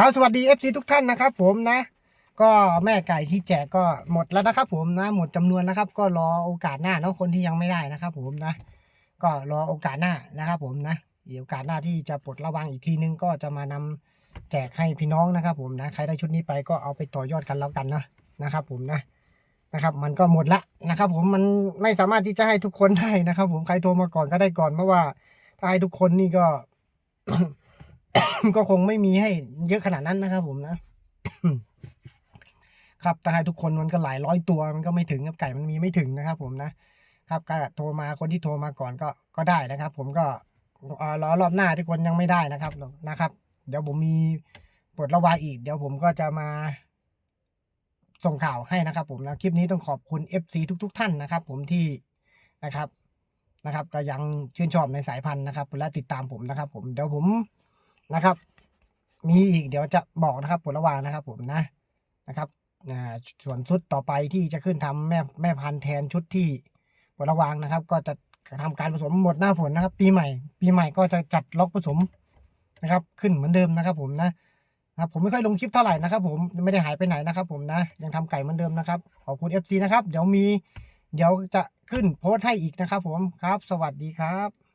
ครับสวัสดี FC ทุกท่านนะครับผมนะ ก็แม่ไก่ที่แจกก็หมดแล้วนะครับผมนะหมดจำนวนแล้วครับ ก็รอโอกาสหน้าเนาะคนที่ยังไม่ได้นะครับ ผมนะ ก็รอโอกาสหน้านะครับผมนะเดี๋ยวโอกาสหน้าที่จะปลดระวังอีกทีนึงก็จะมานำแจกให้พี่น้องนะครับ ผมนะใครได้ชุดนี้ไปก็เอาไปต่อยอดกันแล้วกันนะนะครับ ผมนะนะครับ มันก็หมดละนะครับ ผมมันไม่สามารถที่จะให้ทุกคนได้นะครับ ผมใครโทรมาก่อนก็ได้ก่อนเพราะว่าถ้าให้ทุกคนนี่ก็ ก็คงไม่มีให้เยอะขนาดนั้นนะครับ ผมนะครับแต่ให้ทุกคนมันก็หลายร้อยตัวมันก็ไม่ถึงครับไก่มันมีไม่ถึงนะครับ ผมนะครับก็โทรมาคนที่โทรมาก่อนก็ก็ได้นะครับ ผมก็อ่อรอรอบหน้าที่คนยังไม่ได้นะครับนะครับ เดี๋ยวผมมีปลดระวางอีก เดี๋ยวผมก็จะมาส่งข่าวให้นะครับ ผมนะคลิปนี้ต้องขอบคุณ FC ทุก ๆ ท่านนะครับ ผมที่นะครับนะครับ ก็ยังชื่นชอบในสายพันธุ์นะครับและติดตามผมนะครับ ผมเดี๋ยวผม นะครับ มีอีกเดี๋ยวจะบอกนะครับผลระวางนะครับ ผมนะนะครับอ่าส่วนชุดต่อไปที่จะขึ้นทำแม่แม่พันธุ์แทนชุดที่ผลระวางนะครับ ก็จะทำการผสมหมดหน้าฝนนะครับ ปีใหม่ ปีใหม่ก็จะจัดล็อกผสมนะครับ ขึ้นเหมือนเดิมนะครับ ผมนะนะครับผมไม่ค่อยลงคลิปเท่าไหร่นะครับ ผมไม่ได้หายไปไหนนะครับ ผมนะ ยังทำไก่เหมือนเดิมนะครับขอบคุณ FC นะครับ เดี๋ยวมี เดี๋ยวจะขึ้นโพสต์ให้อีกนะครับ ผมครับ สวัสดีครับ